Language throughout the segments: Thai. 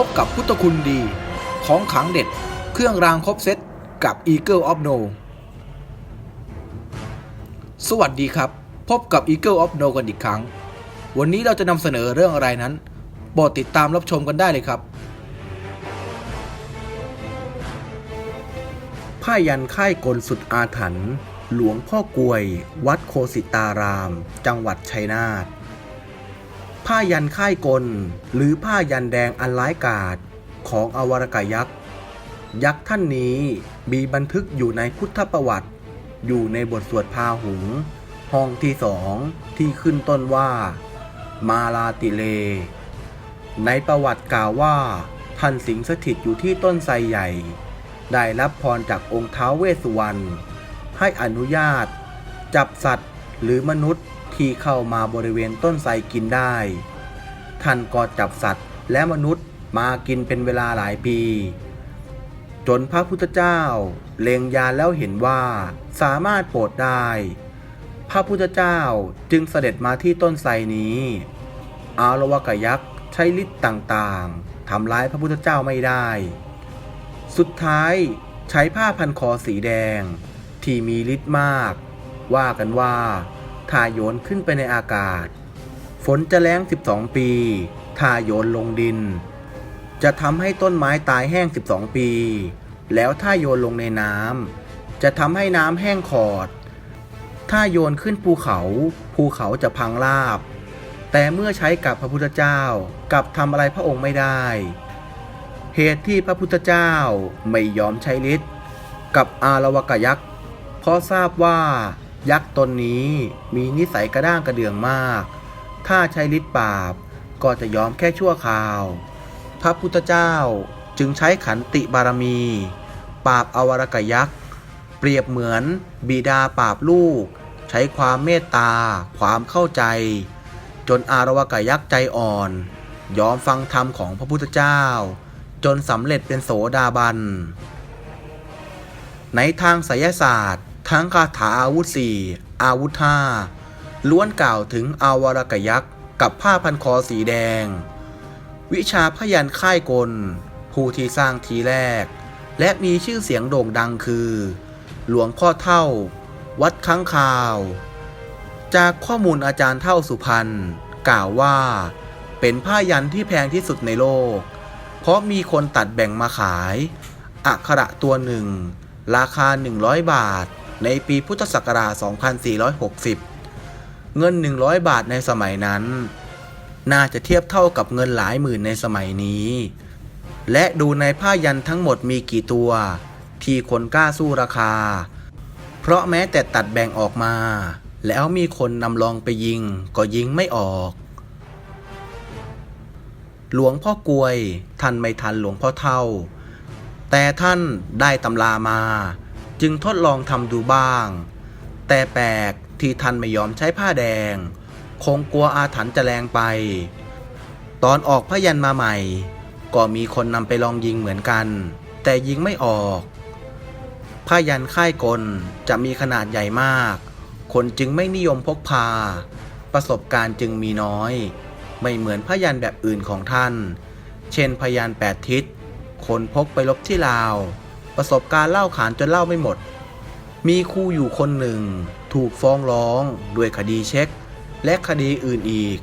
พบกับพุทธคุณดี ของขังเด็ด เครื่องรางครบเซตกับ Eagle of No สวัสดีครับ พบกับ Eagle of No กันอีกครั้ง วันนี้เราจะนำเสนอเรื่องอะไรนั้นโปรดติดตามรับชมกันได้เลยครับผ้ายันค่ายกลสุดอาถรรพ์หลวงพ่อกวย วัดโคสิตาราม จังหวัดชัยนาท ผ้ายันค่ายกล หรือผ้ายันแดงอันร้ายกาจของอวรกายักษ์ ยักษ์ท่านนี้มีบันทึกอยู่ในพุทธประวัติ อยู่ในบทสวดพาหุง ห้องที่สองที่ขึ้นต้นว่า มาลาติเล ในประวัติกล่าวว่า ท่านสิงสถิตอยู่ที่ต้นไทรใหญ่ ได้รับพรจากองค์ท้าวเวสสุวรรณให้อนุญาต จับสัตว์หรือมนุษย์ ที่เข้ามาบริเวณต้นไทรกินได้ ท่านก็จับสัตว์และมนุษย์มากินเป็นเวลาหลายปี จนพระพุทธเจ้า เล็งยาแล้วเห็นว่าสามารถโปรดได้ พระพุทธเจ้าจึงเสด็จมาที่ต้นไทรนี้ อารวกยักษ์ใช้ฤทธิ์ต่างๆทำร้ายพระพุทธเจ้าไม่ได้ สุดท้ายใช้ผ้าพันคอสีแดง ที่มีฤทธิ์มาก ว่ากันว่า ถ้าโยนขึ้นไปในอากาศ ฝนจะแล้ง 12 ปีถ้าโยนลงดิน จะทำให้ต้นไม้ตายแห้ง 12 ปี แล้วถ้าโยนลงในน้ำจะทำให้น้ำแห้งขอด ถ้าโยนขึ้นภูเขา ภูเขาจะพังราบ แต่เมื่อใช้กับพระพุทธเจ้ากลับทำอะไรพระองค์ไม่ได้ เหตุที่พระพุทธเจ้าไม่ยอมใช้ฤทธิ์กับอารวกยักษ์เพราะทราบว่า ยักษ์ตนนี้มีนิสัยกระด้างกระเดื่องมาก ถ้าใช้ฤทธิ์ปราบก็จะยอมแค่ชั่วคราว พระพุทธเจ้าจึงใช้ขันติบารมี ปราบอวรกยักษ์เปรียบเหมือนบิดาปราบลูก ใช้ความเมตตา ความเข้าใจ จนอารวกยักษ์ใจอ่อน ยอมฟังธรรมของพระพุทธเจ้า จนสำเร็จเป็นโสดาบัน ในทางไสยศาสตร์ ทั้งคาถาอาวุธสี่อาวุธห้าล้วนกล่าวถึงอาวรกยักษ์กับผ้าพันคอสีแดง วิชาพยันค่ายกล ผู้ที่สร้างทีแรก และมีชื่อเสียงโด่งดังคือ หลวงพ่อเท่า วัดค้างคาว จากข้อมูลอาจารย์เท่าสุพรรณกล่าวว่า เป็นผ้ายันที่แพงที่สุดในโลก เพราะมีคนตัดแบ่งมาขาย อักขระตัวหนึ่ง ราคา 100 บาท ในปีพุทธศักราช 2460 เงิน 100 บาทในสมัยนั้น น่าจะเทียบเท่ากับเงินหลายหมื่นในสมัยนี้ และดูในผ้ายันทั้งหมดมีกี่ตัว ที่คนกล้าสู้ราคา เพราะแม้แต่ตัดแบ่งออกมา แล้วมีคนนำลองไปยิงก็ยิงไม่ออกหลวงพ่อกวยท่านไม่ทันหลวงพ่อเท่า แต่ท่านได้ตำรามา จึงทดลองทำดูบ้าง แต่แปลกที่ท่านไม่ยอมใช้ผ้าแดง คงกลัวอาถรรพ์จะแรงไป ตอนออกพยันมาใหม่ ก็มีคนนำไปลองยิงเหมือนกัน แต่ยิงไม่ออกผ้ายันค่ายกลจะมีขนาดใหญ่มาก คนจึงไม่นิยมพกพา ประสบการณ์จึงมีน้อย ไม่เหมือนพยันแบบอื่นของท่าน เช่นพยันแปดทิศ คนพกไปลบที่ลาว ประสบการณ์เล่าขานจนเล่าไม่หมด มีครูอยู่คนหนึ่ง ถูกฟ้องร้องด้วยคดีเช็ค และคดีอื่นอีก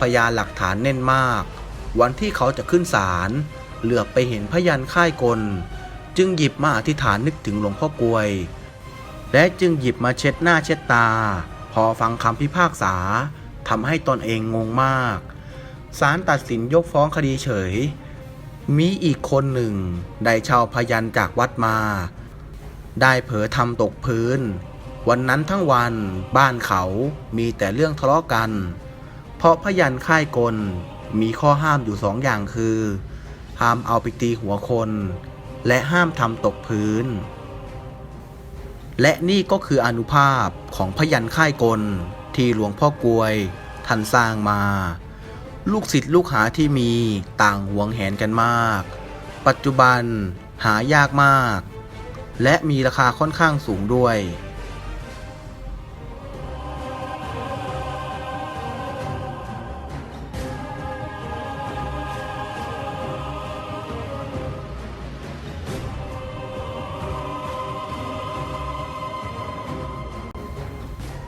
พยานหลักฐานแน่นมาก วันที่เขาจะขึ้นศาลเหลือบไปเห็นพยันค่ายกล จึงหยิบมาอธิษฐานนึกถึงหลวงพ่อกวย และจึงหยิบมาเช็ดหน้าเช็ดตา พอฟังคำพิพากษาทำให้ตนเองงงมากศาลตัดสินยกฟ้องคดีเฉย มีอีกคนหนึ่ง ได้เช่าพยันจากวัดมา ได้เผลอทำตกพื้น วันนั้นทั้งวันบ้านเขามีแต่เรื่องทะเลาะกัน เพราะพยันค่ายกลมีข้อห้ามอยู่สองอย่างคือ ห้ามเอาไปตีหัวคน และห้ามทำตกพื้น และนี่ก็คืออนุภาพของพยันค่ายกลที่หลวงพ่อกวยท่านสร้างมา ลูกศิษย์ลูกหาที่มีต่างหวงแหนกันมาก ปัจจุบันหายากมาก และมีราคาค่อนข้างสูงด้วย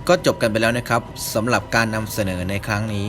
ก็จบกันไปแล้วนะครับสำหรับการนำเสนอในครั้งนี้